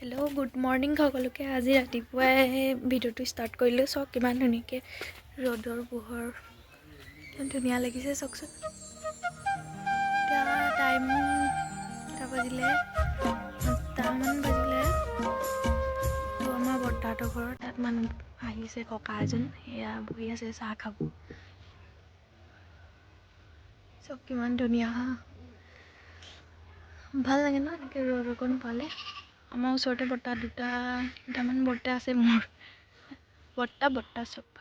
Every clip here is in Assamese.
হেল্ল' গুড মৰ্ণিং সকলোকে। আজি ৰাতিপুৱাই ভিডিঅ'টো ষ্টাৰ্ট কৰিলোঁ। চাওক কিমান ধুনীয়াকৈ ৰ'দৰ পোহৰ। ধুনীয়া লাগিছে চাওকচোন। এতিয়া টাইম এটা বাজিলে। আঠটামান বাজিলে। তো আমাৰ বৰ্তাহঁতৰ ঘৰত তাত মানুহ আহিছে ককা এজন। সেয়া বহি আছে চাহ খাব। চব কিমান ধুনীয়া। ভাল লাগে ন এনেকৈ ৰ'দ অকণ পালে। আমাৰ ওচৰতে বৰ্তা দুটা দুটামান বৰ্তা আছে মোৰ। বৰ্তা বৰ্তা চব।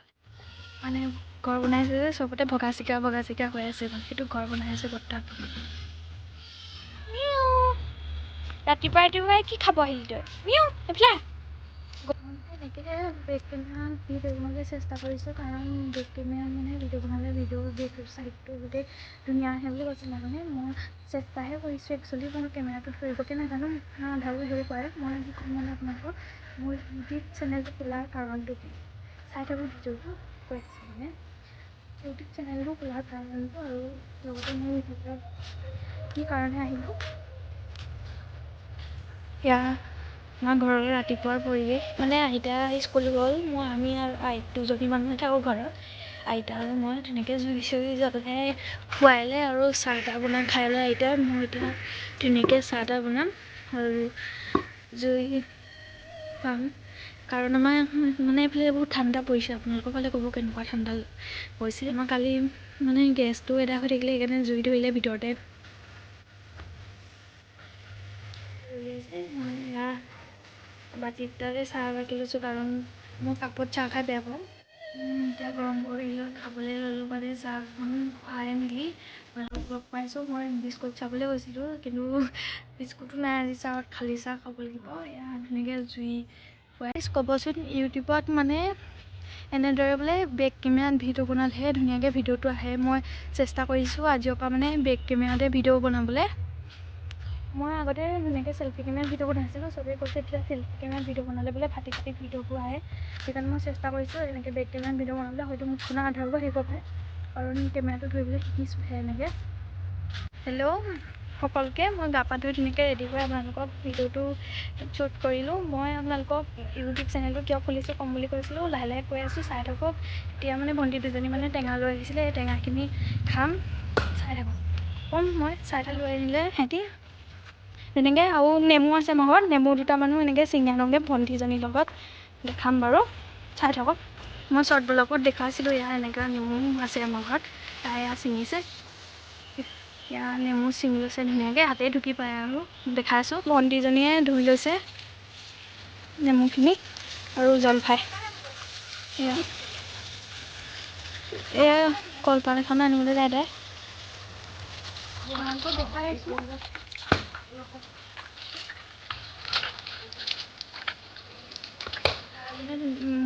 মানে ঘৰ বনাইছে যে চবতে ভগা চিকা ভগা চিকা হৈ আছে মানে। সেইটো ঘৰ বনাই আছে বৰ্তা ৰাতিপুৱা ৰাতিপুৱাই কি খাব আহিলি তই? এইফালে কেমেৰা চেষ্টা কৰিছোঁ কাৰণ বেগ কেমেৰাত মানে ভিডিঅ' বনালে বেগ চাইডটো গোটেই ধুনীয়া আহে বুলি কৈছে মানে মই চেষ্টাহে কৰিছোঁ একচুৱেলি মই কেমেৰাটো ধৰিবকৈ নাজানো আধাৰো ধৰিব পাৰে। মই আজি ক'ম মানে আপোনালোকক মোৰ ইউটিউব চেনেলটো খোলাৰ কাৰণটো কি? চাই থাকোঁ ভিডিঅ'টো কৈ আছোঁ মানে। ইউটিউব চেনেলটো খোলাৰ কাৰণটো আৰু লগতে ইউটিউবত কি কাৰণে আহিলোঁ এয়া আমাৰ ঘৰলৈ ৰাতিপুৱাৰ পৰিৱেশ। মানে আইতা স্কুল গ'ল মই আমি আৰু আই দুজনী মানুহে থাকোঁ ঘৰত। আইতা আৰু মই ধুনীয়াকৈ জুই চুই জ্বলাই খুৱাইলে আৰু চাহ তাহ বনাই খাই লৈ আইতাই মই এতিয়া ধুনীয়াকৈ চাহ তাহ বনাম আৰু জুই পাম। কাৰণ আমাৰ মানে এইফালে বহুত ঠাণ্ডা পৰিছে। আপোনালোকৰ ফালে ক'ব কেনেকুৱা ঠাণ্ডা পৰিছে? আমাৰ কালি মানে গেছটো এদাই হৈ থাকিলে সেইকাৰণে জুই ধৰিলে ভিতৰতে। এয়া বাতি এটাতে চাহ বাকি লৈছোঁ কাৰণ মই কাপত চাহ খাই বেয়া পাওঁ। এতিয়া গৰম কৰি খাবলৈ ল'লোঁ মানে চাহখন খুৱাই মেলি। লগ পাইছোঁ মই বিস্কুট চাবলৈ গৈছিলোঁ কিন্তু বিস্কুটো নাই আজি চাহত খালী চাহ খাব লাগিব এয়া ধুনীয়াকৈ জুই খুৱাই ক'বচোন ইউটিউবত মানে এনেদৰে বোলে বেক কেমেৰাত ভিডিঅ' বনালেহে ধুনীয়াকৈ ভিডিঅ'টো আহে মই চেষ্টা কৰিছোঁ আজিৰ পৰা মানে বেক কেমেৰাতে ভিডিঅ' বনাবলৈ। মই আগতে ধুনীয়াকৈ চেল্ফি কেমেৰাত ভিডিঅ' বনাইছিলোঁ চবেই কৈছে এতিয়া চেল্ফি কেমেৰাত ভিডিঅ' বনালে বোলে ফাটি ফাটি ভিডিঅ'বোৰ আহে। সেইকাৰণে মই চেষ্টা কৰিছোঁ এনেকৈ বেক কেমেৰাত ভিডিঅ' বনাবলৈ। হয়তো মুখখনৰ আধাৰো আহিব পাৰে। কাৰণ কেমেৰাটো ধৰিবলৈ শিকিছোঁহে এনেকৈ। হেল্ল' সকলোকে মই গা পা ধুই ধুনীয়াকৈ ৰেডি হৈ আপোনালোকক ভিডিঅ'টো শ্বুট কৰিলোঁ। মই আপোনালোকক ইউটিউব চেনেলটো কিয় খুলিছোঁ ক'ম বুলি কৈছিলোঁ। লাহে লাহে কৈ আছোঁ চাই থাকক। এতিয়া মানে ভণ্টি দুজনী মানে টেঙা লৈ আহিছিলে এই টেঙাখিনি খাম। চাই থাকক। ক'ম মই চাই থাক লৈ আহিলে সিহঁতি। তেনেকৈ আৰু নেমু আছে আমাৰ ঘৰত নেমু দুটামানো এনেকৈ ছিঙি আনোগৈ ভণ্টিজনীৰ লগত। দেখাম বাৰু চাই থাকক। মই শ্বৰ্ট ব্লগত দেখুৱাইছিলোঁ ইয়াৰ এনেকুৱা নেমু আছে আমাৰ ঘৰত তাই এয়া ছিঙিছে। ইয়াৰ নেমু ছিঙি লৈছে ধুনীয়াকৈ হাতেই ঢুকি পায় আৰু দেখাইছোঁ। ভণ্টিজনীয়ে ধুই লৈছে নেমুখিনি আৰু জলফাই। এয়া। এয়া কলপাত এখন আনিবলৈ যায় তাই।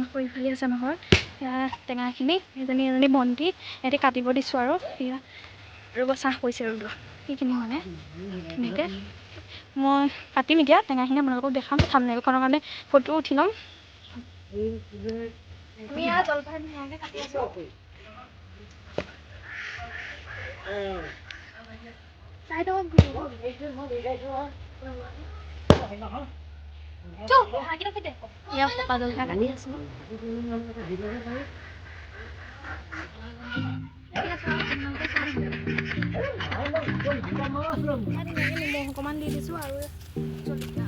কৰি ফালি আছে আমাৰ ঘৰত সেয়া টেঙাখিনি এজনী এজনী ভণ্টি সিহঁতি কাটিব দিছোঁ আৰু। সেয়া ৰ'ব চাহ পৰিছে ৰ'ব। সেইখিনি মানে ধুনীয়াকৈ। মই কাটিম এতিয়া টেঙাখিনি আপোনালোকক দেখাম। থামনেলখনৰ কাৰণে ফটো উঠি ল'ম। আমি ইয়াত জলফাই ধুনীয়াকৈ কাটি আছোঁ। চাই থাকক এয়া পকা জলফাই কাটি আছোঁ নিমখ অকণমান দি দিছোঁ আৰু জলকীয়া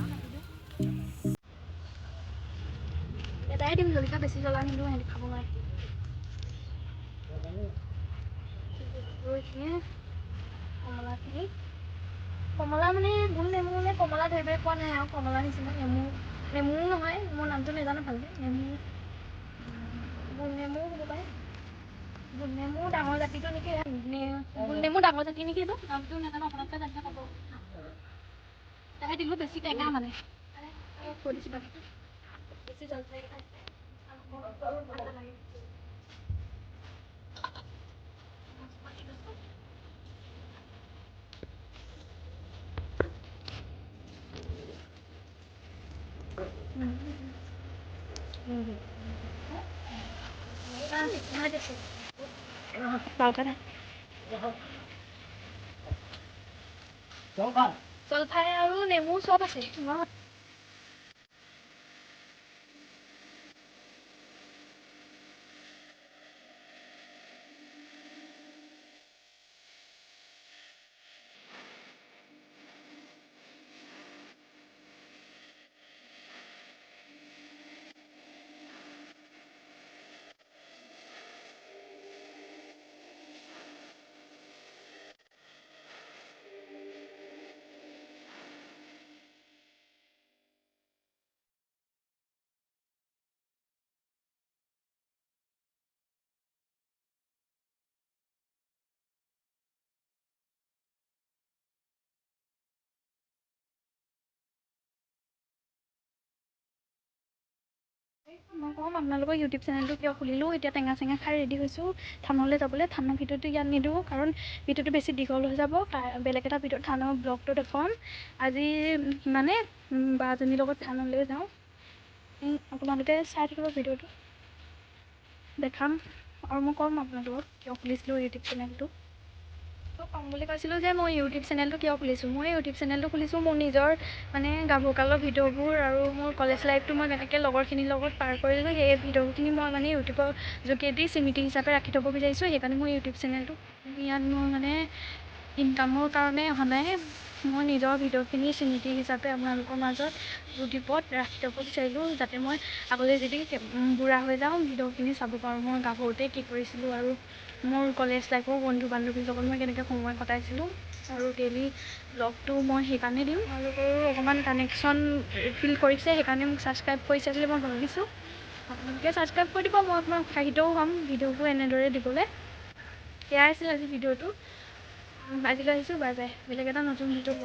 এটাই দিম জলকীয়া বেছি জ্বলা নিদিওঁ কমলা মানে গোল নেমু নে কমলা ধৰিবই পোৱা নাই আৰু। কমলা নিচিনা নেমু নেমু নহয় মোৰ নামটো নাজানো ভালকৈ। নেমু গোল নেমু হ'ব পাৰে নেমু ডাঙৰ জাতিটো নেকি? গোল নেমু ডাঙৰ জাতি নেকি এইটো? নামটো নাজানো আপোনালোকে জানিলে ক'ব। তাকে দিলোঁ বেছি টেঙা মানে। বেছি জলফাই খাই ভাল নালাগে জলফাই আৰু নেমু চব আছে মই ক'ম আপোনালোকৰ ইউটিউব চেনেলটো কিয় খুলিলোঁ? এতিয়া টেঙা চেঙা খাই ৰেডি হৈছোঁ। থানলৈ যাবলৈ থানৰ ভিডিঅ'টো ইয়াত নিদিওঁ কাৰণ ভিডিঅ'টো বেছি দীঘল হৈ যাব। বেলেগ এটা ভিডিঅ'ত থানৰ ব্লগটো দেখুৱাম। আজি মানে বাজনীৰ লগত থানলৈ যাওঁ। আপোনালোকে চাই থাকিব ভিডিঅ'টো। দেখাম। আৰু মই ক'ম আপোনালোকক কিয় খুলিছিলোঁ ইউটিউব চেনেলটো মই ক'ম বুলি কৈছিলোঁ যে মই ইউটিউব চেনেলটো কিয় খুলিছোঁ? মই ইউটিউব চেনেলটো খুলিছোঁ মোৰ নিজৰ মানে গাভৰুকালৰ ভিডিঅ'বোৰ আৰু মোৰ কলেজ লাইফটো মই কেনেকৈ লগৰখিনিৰ লগত পাৰ কৰিলোঁ। সেই ভিডিঅ'খিনি মই মানে ইউটিউবৰ যোগেদি স্মৃতি হিচাপে ৰাখি থ'ব বিচাৰিছোঁ। সেইকাৰণে মই ইউটিউব চেনেলটো ইয়াত মোৰ মানে ইনকামৰ কাৰণে নাই। মই নিজৰ ভিডিঅ'খিনি স্মৃতি হিচাপে আপোনালোকৰ মাজত ইউটিউবত ৰাখি থ'ব বিচাৰিলোঁ যাতে মই আগলৈ যদি বুঢ়া হৈ যাওঁ ভিডিঅ'খিনি চাব পাৰোঁ মই গাভৰুতে কি কৰিছিলোঁ আৰু মোৰ কলেজ লাইফৰ বন্ধু বান্ধৱীৰ লগত মই কেনেকৈ সময় কটাইছিলোঁ আৰু ডেইলি ব্লগটো মই সেইকাৰণে দিওঁ। তেওঁলোকৰো অকণমান কানেকশ্যন ফিল কৰিছে সেইকাৰণে মোক ছাবস্ক্ৰাইব কৰিছে বুলি মই ভাবিছোঁ। আপোনালোকে ছাবস্ক্ৰাইব কৰি দিব মই আপোনাক উৎসাহিতও হ'ম ভিডিঅ'বোৰ এনেদৰে দিবলৈ। সেয়াই আছিল আজি ভিডিঅ'টো। আজিলৈ আহিছোঁ বাই বাই বেলেগ এটা নতুন ভিডিঅ'